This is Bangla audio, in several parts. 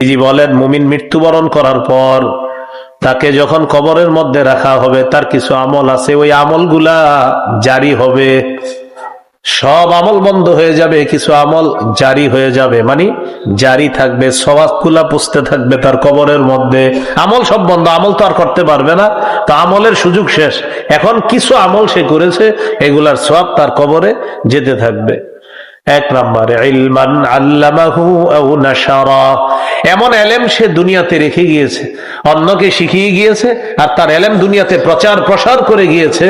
জি বলেন, মুমিন মৃত্যুবরণ করার পর তাকে যখন কবরের মধ্যে রাখা হবে, তার কিছু আমল আছে, ওই আমলগুলা জারি হবে। সব আমল বন্ধ হয়ে যাবে, কিছু আমল জারি হয়ে যাবে। মানে জারি থাকবে সবাবগুলা পুষতে থাকবে তার কবরের মধ্যে। আমল সব বন্ধ, আমল তো আর করতে পারবে না। তো আমলের সুযোগ শেষ। এখন কিছু আমল সে করেছে, এগুলার সব তার কবরে যেতে থাকবে। এক নম্বরে ইলমান আল্লামাহু আও নাশারা। এমন এলেম সে দুনিয়াতে রেখে গিয়েছে অন্যকে শিখিয়ে গিয়েছে আর তার এলেম দুনিয়াতে প্রচার প্রসার করে গিয়েছে।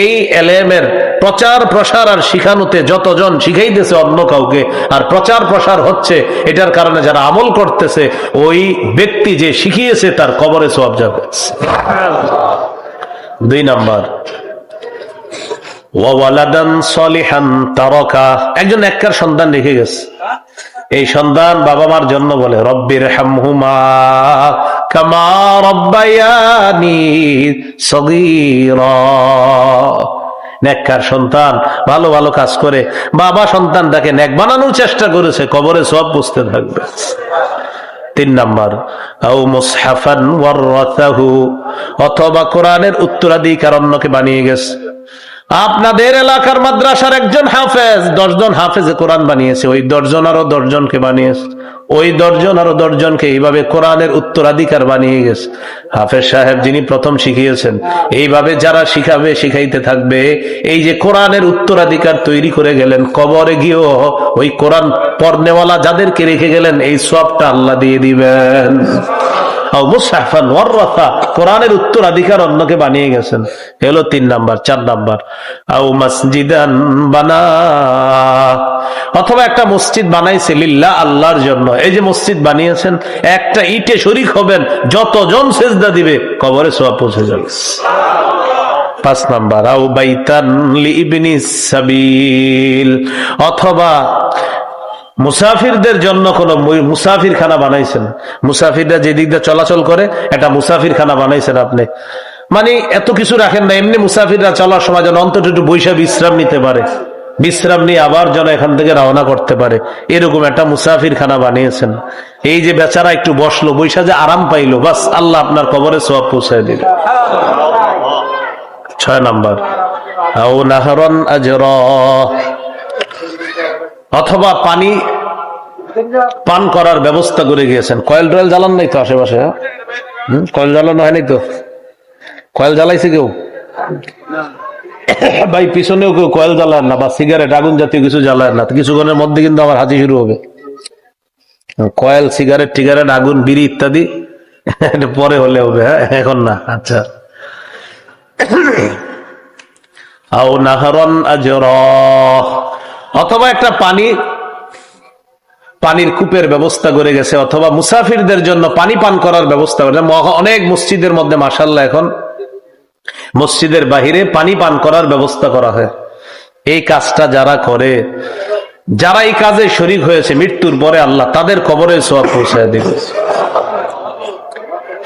এই এলেমের প্রচার প্রসার আর শিখানোতে যতজন শিখাইতেছে অন্য কাউকে আর প্রচার প্রসার হচ্ছে এটার কারণে যারা আমল করতেছে ওই ব্যক্তি যে শিখিয়েছে তার কবরে সব যাবে। দুই নম্বর একজন সন্তান রেখে গেছে। এই সন্তান বাবা মার জন্য বলে রব্বির সন্তান ভালো ভালো কাজ করে, বাবা সন্তানটাকে নেক বানানোর চেষ্টা করেছে, কবরে সব বুঝতে থাকবে। তিন নাম্বার অথবা কোরআনের উত্তরাধিকার অন্যকে বানিয়ে গেছে। আপনাদের এলাকার মাদ্রাসার একজন হাফেজ দশজন হাফেজে কোরআন বানিয়েছে। ওই দশজন আরও দশজনকে বানিয়েছে। ওই দশজন আরও দশজনকে এইভাবে কোরআনের উত্তরাধিকার বানিয়ে গেছে। হাফেজ সাহেব যিনি প্রথম শিখিয়েছেন, এইভাবে যারা শিখাবে, শিখাইতে থাকবে। এই যে কোরআনের উত্তরাধিকার তৈরি করে গেলেন, কবরে গিয়েও ওই কোরআন পড়নেওয়ালা যাদেরকে রেখে গেলেন, এই সবটা আল্লাহ দিয়ে দিবেন। কোরআনের উত্তরাধিকার অন্যকে বানিয়ে গেছেন। এলো তিন নাম্বার, চার নাম্বার। আও মসজিদান বানা, অথবা একটা মসজিদ বানাইছে লিল্লাহ আল্লাহর জন্য। এই যে মসজিদ বানিয়েছেন, একটা ইটে শরিক হবেন, যতজন সেজদা দিবে, কবরে সব পৌঁছে যাবে। পাঁচ নাম্বার, আও বাইতান অথবা মুসাফিরদের জন্য কোন মুসাফির খানা বানাইছেন। মুসাফিররা যে দিয়ে চলাচল করে, একটা মুসাফির খানা বানাইছেন আপনি। মানে এত কিছু রাখেন না, এমনি মুসাফিররা চলার সময় যেন অন্তত একটু বৈশা বিশ্রাম নিতে পারে। বিশ্রাম নিয়ে আবার যেন এখান থেকে রওনা করতে পারে। এরকম একটা মুসাফির খানা বানিয়েছেন। এই যে বেচারা একটু বসল, বৈশা যে আরাম পাইলো, বাস আল্লাহ আপনার কবরে সব পৌঁছায় দিল। ছয় নম্বর। অথবা পানি পান করার ব্যবস্থা করে গিয়েছেন। কয়েল টয়েল জ্বালান নাই তো আশেপাশে হ্যাঁ? কয়েল জ্বালানো হয় নাই তো? কয়েল জ্বালাইছে কেউ? ভাই, পিছনেও কেউ কয়েল জ্বালায় না বা সিগারেট আগুন জাতীয় কিছু জ্বালায় না। কিছুক্ষণের মধ্যে কিন্তু আমার হাতি শুরু হবে। কয়েল সিগারেট টিগারেট আগুন, বিড়ি ইত্যাদি পরে হলে হবে হ্যাঁ? এখন না আচ্ছা। আও নাহরন আজর। অথবা একটা পানি, পানির কূপের ব্যবস্থা করে গেছে, অথবা মুসাফিরদের জন্য পানি পান করার ব্যবস্থা করে অনেক মসজিদের মধ্যে মাসাল্লাহ এখন মসজিদের বাহিরে পানি পান করার ব্যবস্থা করা হয়। এই কাজটা যারা করে, যারা এই কাজে শরিক হয়েছে, মৃত্যুর পরে আল্লাহ তাদের কবরে সব পৌঁছায় দিবে।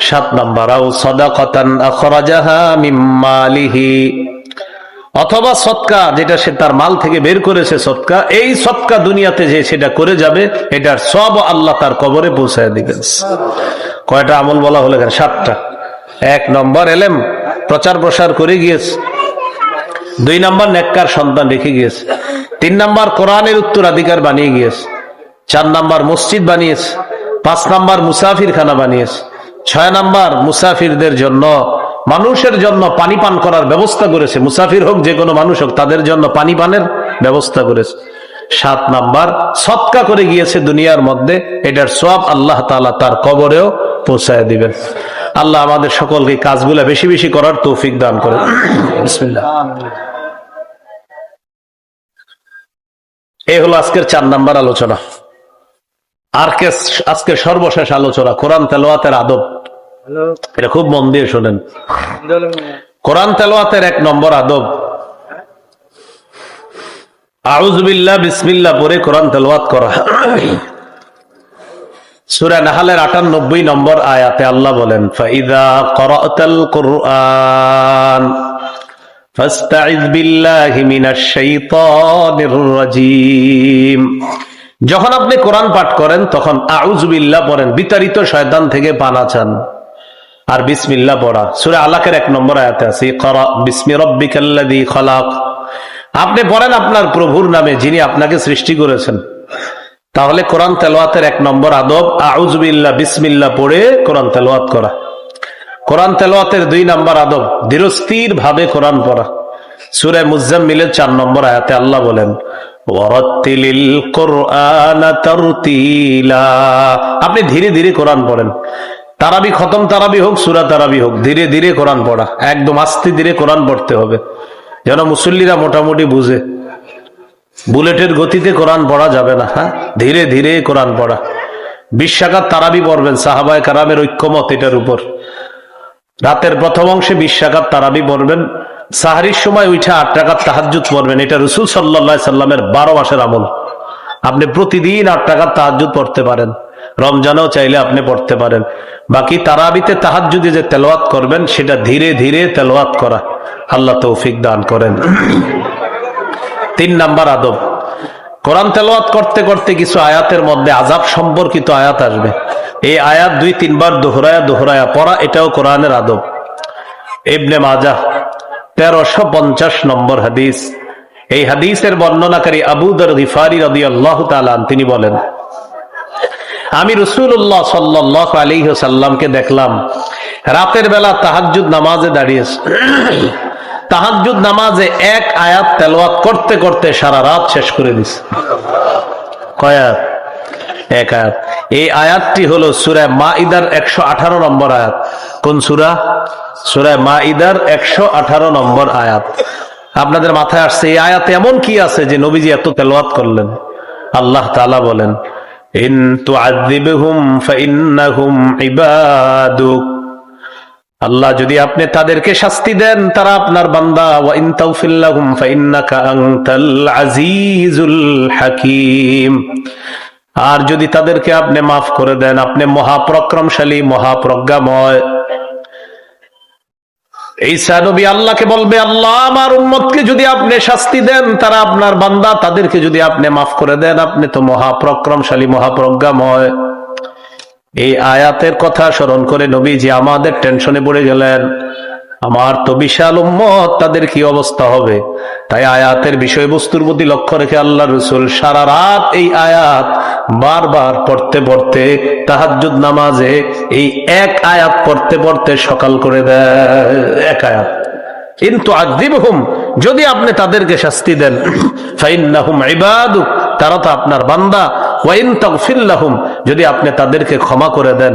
সাত নাম্বার অথবা সৎকা, যেটা সে তার মাল থেকে বের করেছে সৎকা, এই সৎকা দুনিয়াতে যে সেটা করে যাবে, এটার সব আল্লাহ তার কবরে পৌঁছায় দিবেন। কয়টা আমল বলা হলো সাতটা। এক নম্বর এলেম প্রচার প্রসার করে গিয়েছে। দুই নম্বর নেককার সন্তান রেখে গিয়েছে। তিন নম্বর কোরআনের উত্তরাধিকার বানিয়ে গিয়েছে। চার নম্বর মসজিদ বানিয়েছে। পাঁচ নম্বর মুসাফির খানা বানিয়েছে। ছয় নম্বর মুসাফিরদের জন্য, মানুষের জন্য পানি পান করার ব্যবস্থা করেছে। মুসাফির হোক যে কোনো মানুষ হোক, তাদের জন্য পানি পানের ব্যবস্থা করেছে। সাত নাম্বার, সৎকা করে গিয়েছে দুনিয়ার মধ্যে। এটার সব আল্লাহ তালা তার কবরেও পৌঁছায় দিবেন। আল্লাহ আমাদের সকলকে কাজগুলা বেশি বেশি করার তৌফিক দান করেন বিসমিল্লাহ। এই হলো আজকের চার নাম্বার আলোচনা। আর কে আজকের সর্বশেষ আলোচনা কোরআন তেলোয়াতের আদব। এটা খুব মন দিয়ে শোনেন। কোরআন তেলোয়াতের এক নম্বর আদব। আউজবিল্লাহ বিসমিল্লা পরে কোরআন তেলোয়াত করা। সুরা নাহালের আটানব্বই নম্বর আয়াতে আল্লাহ বলেন যখন আপনি কোরআন পাঠ করেন, তখন আউজবিল্লা পড়েন, বিতাড়িত শয়তান থেকে পানা চান। আর বিসমিল্লা পড়া। সুরে আলাকের এক নম্বর আয়াতে আছে বিসমি রব্বিকাল্লাযী খলাক। আপনি পড়েন আপনার প্রভুর নামে, যিনি আপনাকে সৃষ্টি করেছেন। তাহলে কোরআন তেলোয়াতের এক নম্বর আদব আউজবিল্লা বিসমিল্লা পড়ে কোরআন তেলোয়াত করা। কোরআন তেলোয়াতের দুই নম্বর আদব ধীরস্থির ভাবে কোরআন পড়া। সুরে মুজাম্মিলের চার নম্বর আয়াতে আল্লাহ বলেন আপনি ধীরে ধীরে কোরআন পড়েন। তারাবি খতম তারাবি হোক, সুরা তারাবি হোক, ধীরে ধীরে কোরআন পড়া। একদম আস্তে ধীরে কোরআন পড়তে হবে। যেন মুসল্লিরা মোটামুটি বুঝে। বুলেটের গতিতে কোরআন পড়া যাবে না হ্যাঁ? ধীরে ধীরে কোরআন পড়া। বিশ্বাকাত তারাবি পড়বেন, সাহাবায় কারামের ঐক্যমত এটার উপর। রাতের প্রথম অংশে বিশ্বাকাত তারাবি পড়বেন, সাহারির সময় উঠে আট টাকার তাহাজুত পড়বেন। এটা রসুল সাল্লা সাল্লামের বারো মাসের আমল। আপনি প্রতিদিন আট টাকার তাহাজুদ পড়তে পারেন। রমজানেও চাইলে আপনি পড়তে পারেন। বাকি তারাবিতে তাহাজুদি যে তেলোয়াত করবেন, সেটা ধীরে ধীরে তেলোয়াত করা। আল্লাহ তৌফিক দান করেন। তিন নাম্বার আদব। কোরআন তেলোয়াত করতে করতে কিছু আয়াতের মধ্যে আজাব সম্পর্কিত আয়াত আসবে। এই আয়াত দুই, তিনবার দোহরায়া দোহরায়া পড়া, এটাও কোরআনের আদব। ইবনে মাজা তেরোশো পঞ্চাশ নম্বর হাদিস। এই হাদিসের বর্ণনাকারী আবুদর গিফারি রদি আল্লাহ তালান তিনি বলেন, আমি রসুল্লাহ সাল্লাহ আলী সাল্লামকে দেখলাম, রাতের বেলা তাহাজুদ নামাজে দাঁড়িয়েছে। তাহাজুদ নামাজে এক আয়াত তেলোয়াত করতে করতে সারা রাত শেষ করে দিছে। কয়াত এক আয়াত। এই আয়াতটি হলো সুরায় মা ইদার একশো আঠারো নম্বর আয়াত। কোন সুরা? সুরায় মা ইদার একশো আঠারো নম্বর আয়াত। আপনাদের মাথায় আসছে, এই আয়াতে এমন কি আছে যে নবীজি এত তেলোয়াত করলেন? আল্লাহ তালা বলেন, ইন তুআযিবহুম ফাইন্নাহুম ইবাদুক। আল্লাহ যদি আপনি তাদেরকে শাস্তি দেন, তারা আপনার বান্দা। হাকীম। আর যদি তাদেরকে আপনি মাফ করে দেন, আপনি মহাপ্রক্রমশালী, মহাপ্রজ্ঞাময়। এই সানবী আল্লাহকে বলবে, আল্লাহ, আমার উম্মতকে যদি আপনি শাস্তি দেন, তারা আপনার বান্দা। তাদেরকে যদি আপনি মাফ করে দেন, আপনি তো মহাপ্রক্রমশালী, মহাপ্রজ্ঞাময়। এই আয়াতের কথা স্মরণ করে নবীজি আমাদের টেনশনে পড়ে গেলেন। আমার তো বিশাল উম্মত, তাদের কি অবস্থা হবে? তাই আয়াতের বিষয়বস্তুর প্রতি লক্ষ্য রেখে আল্লাহ রসুল সারা রাত এই আয়াত বারবার পড়তে পড়তে তাহাজুদ নামাজে এই এক আয়াত পড়তে পড়তে সকাল করে দেয়, এক আয়াত। কিন্তু আদিবহুম যদি আপনি তাদেরকে শাস্তি দেন ফাইন্নাহুম ইবাদুক, তারা তো আপনার বান্দা। যদি আপনি তাদেরকে ক্ষমা করে দেন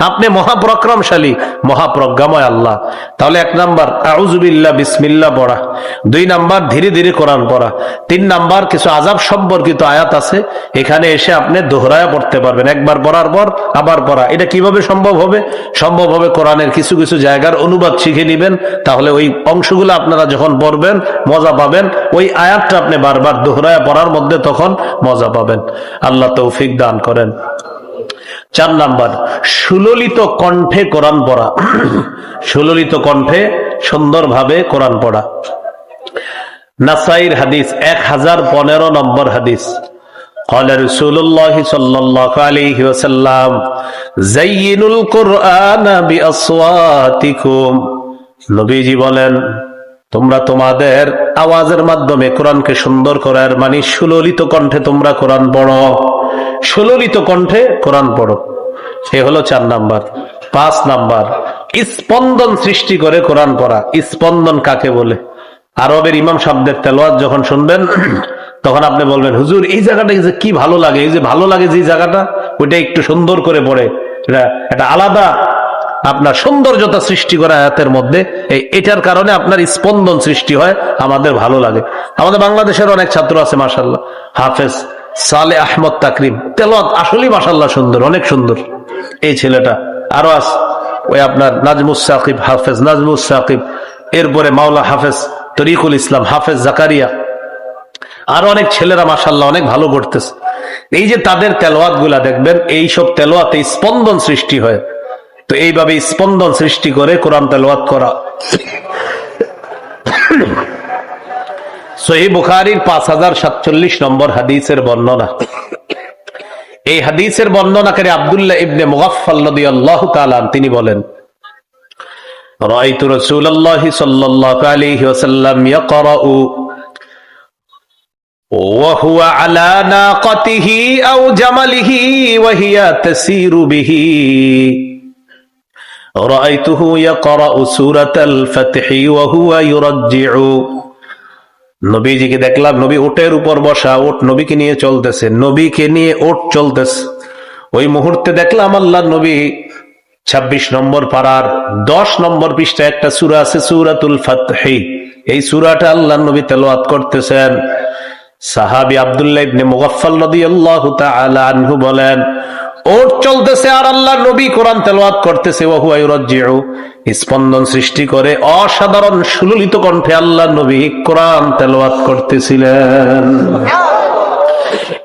আপনি মহাপরাক্রমশালী, মহাপ্রজ্ঞাময় আল্লাহ। তাহলে এক নাম্বার, আউযুবিল্লাহ, বিসমিল্লাহ পড়া। দুই নাম্বার, ধীরে ধীরে কোরআন পড়া। তিন নাম্বার, কিছু আজাব সম্পর্কিত আয়াত আছে, এখানে এসে আপনি দোহরায়া পড়তে পারবেন। একবার পড়ার পর আবার পড়া। এটা কীভাবে সম্ভব হবে? সম্ভব হবে কোরআনের কিছু কিছু জায়গার অনুবাদ শিখে নিবেন, তাহলে ওই অংশগুলো আপনারা যখন পড়বেন, মজা পাবেন। ওই আয়াতটা আপনি বারবার দোহরায়া পড়ার মধ্যে তখন মজা পাবেন আল্লাহ তৌফিক দান করেন চার নাম্বার সুললিত কণ্ঠে কোরআন পড়া সুললিত কণ্ঠে সুন্দরভাবে কোরআন পড়া নাসাইর হাদিস এক হাজার পনেরো নম্বর হাদিস قال رسول الله صلى الله عليه وسلم زينوا القرآن بأصواتكم নবীজি বলেন তোমরা তোমাদের আওয়াজের মাধ্যমে কোরআনকে সুন্দর করার মানে সুললিত কণ্ঠে তোমরা কোরআন পড়ো। সুললিত কণ্ঠে কোরআন পড়ো। সে হলো চার নাম্বার। পাঁচ নাম্বার। স্পন্দন সৃষ্টি করে কোরআন পড়া। স্পন্দন কাকে বলে? আরবের ইমাম শব্দের তেলোয়াত যখন শুনবেন, তখন আপনি বলবেন, হুজুর, এই জায়গাটা যে কি ভালো লাগে, এই যে ভালো লাগে যে জায়গাটা, ওইটা একটু সুন্দর করে পড়ে। এটা একটা আলাদা আপনার সৌন্দর্যতা সৃষ্টি করা আয়াতের মধ্যে, এই এটার কারণে আপনার স্পন্দন সৃষ্টি হয়, আমাদের ভালো লাগে। আমাদের বাংলাদেশের অনেক ছাত্র আছে মাসাল্লাহ হাফেজ সালে আহমদ তাকরিম। তেলোয়াত আসলেই মাসাল্লাহ সুন্দর, অনেক সুন্দর। এই ছেলেটা। আরও আস ওই আপনার নাজমুস সাকিব, হাফেজ নাজমুস সাকিব। এরপরে মাওলা হাফেজ তরিকুল ইসলাম, হাফেজ জাকারিয়া। আরও অনেক ছেলেরা মাসাল্লাহ অনেক ভালো করতেছে এই যে তাদের তেলোয়াতগুলা দেখবেন এইসব তেলোয়াতে স্পন্দন সৃষ্টি হয়। তো এইভাবে স্পন্দন সৃষ্টি করে কোরআন তেলোয়াত করা সহি বুখারির পাঁচ হাজার সাতচল্লিশ নম্বর হাদিসের বর্ণনা এই হাদিসের বর্ণনাকারী আবদুল্লাহ ইবনে মুগাফফাল রাদিয়াল্লাহু তাআলা তিনি বলেন রাআইতু রাসূলুল্লাহ সাল্লাল্লাহু আলাইহি ওয়াসাল্লাম ইয়াকরাউ وهو على ناقته أو جمله وهي تسير به رأيته يقرأ سورة الفتح وهو يرجع নবীজিকে দেখলাম নবী ওটের উপর বসা ওট নবীকে নিয়ে চলতেছে নবীকে নিয়ে ওট চলতেছে ওই মুহূর্তে দেখলাম আল্লাহ নবী ২৬ নম্বর পাড়ার দশ নম্বর পৃষ্ঠা একটা সুরা আছে সুরাতুল ফাতহি এই সুরাটা আল্লাহ নবী তেলাওয়াত করতেছেন সাহাবি আব্দুল্লাহ ইবনে মুগাফফাল রাদিয়াল্লাহু তাআলা আনহু বলেন ওট চলতেছে আর আল্লাহ নবী কোরআন তেলাওয়াত করতেছে হুয়া স্পন্দন সৃষ্টি করে অসাধারণ সুললিত কণ্ঠে আল্লাহ নবী কোরআন তেলাওয়াত করতেছিলেন।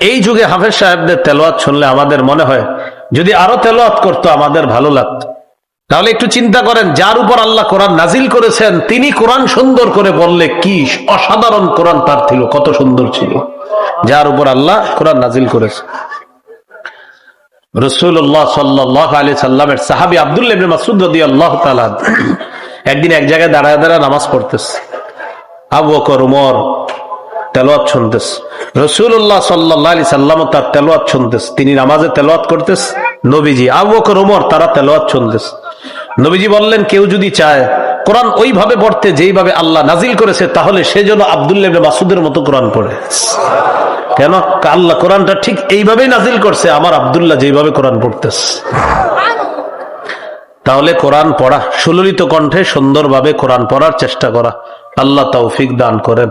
এই যুগে হাফেজ সাহেবদের তেলাওয়াত শুনলে আমাদের মনে হয়, যদি আরও তেলাওয়াত করতো আমাদের ভালো লাগতো। তাহলে একটু চিন্তা করেন, যার উপর আল্লাহ কোরআন নাজিল করেছেন, তিনি কোরআন সুন্দর করে বললে কি অসাধারণ কোরআন তার ছিল, কত সুন্দর ছিল। যার উপর আল্লাহ কোরআন নাজিল করেছে। রসুল্লাহ সাল্লাহ আলী সাল্লামের সাহাবি আবদুল্লাহ মাসুদ রাদিয়াল্লাহু তাআলা একদিন এক জায়গায় দাঁড়ায় দাঁড়ায় নামাজ পড়তেছে। আবু বকর, উমর তেলাওয়াত শুনতেছে। রসুল্লাহ সাল্লাহ আলী সাল্লাম তার তেলাওয়াত শুনতেছে। তিনি নামাজে তেলাওয়াত করতেছে। নবীজি, আবু বকর, উমর তারা তেলাওয়াত শুনতেছে। নবীজি বললেন, কেউ যদি চায় কোরআন ওইভাবে পড়তে যেইভাবে আল্লাহ নাজিল করেছে, তাহলে সে যেন আবদুল্লাহ মাসুদের মতো কোরআন পড়ে। কেন? আল্লাহ কোরআনটা ঠিক এইভাবেই নাজিল করছে, আমার আবদুল্লাহ যেইভাবে কোরআন পড়তেছে। তাহলে কোরআন পড়া, সুললিত কণ্ঠে সুন্দরভাবে কোরআন পড়ার চেষ্টা করা। আল্লাহ তৌফিক দান করেন।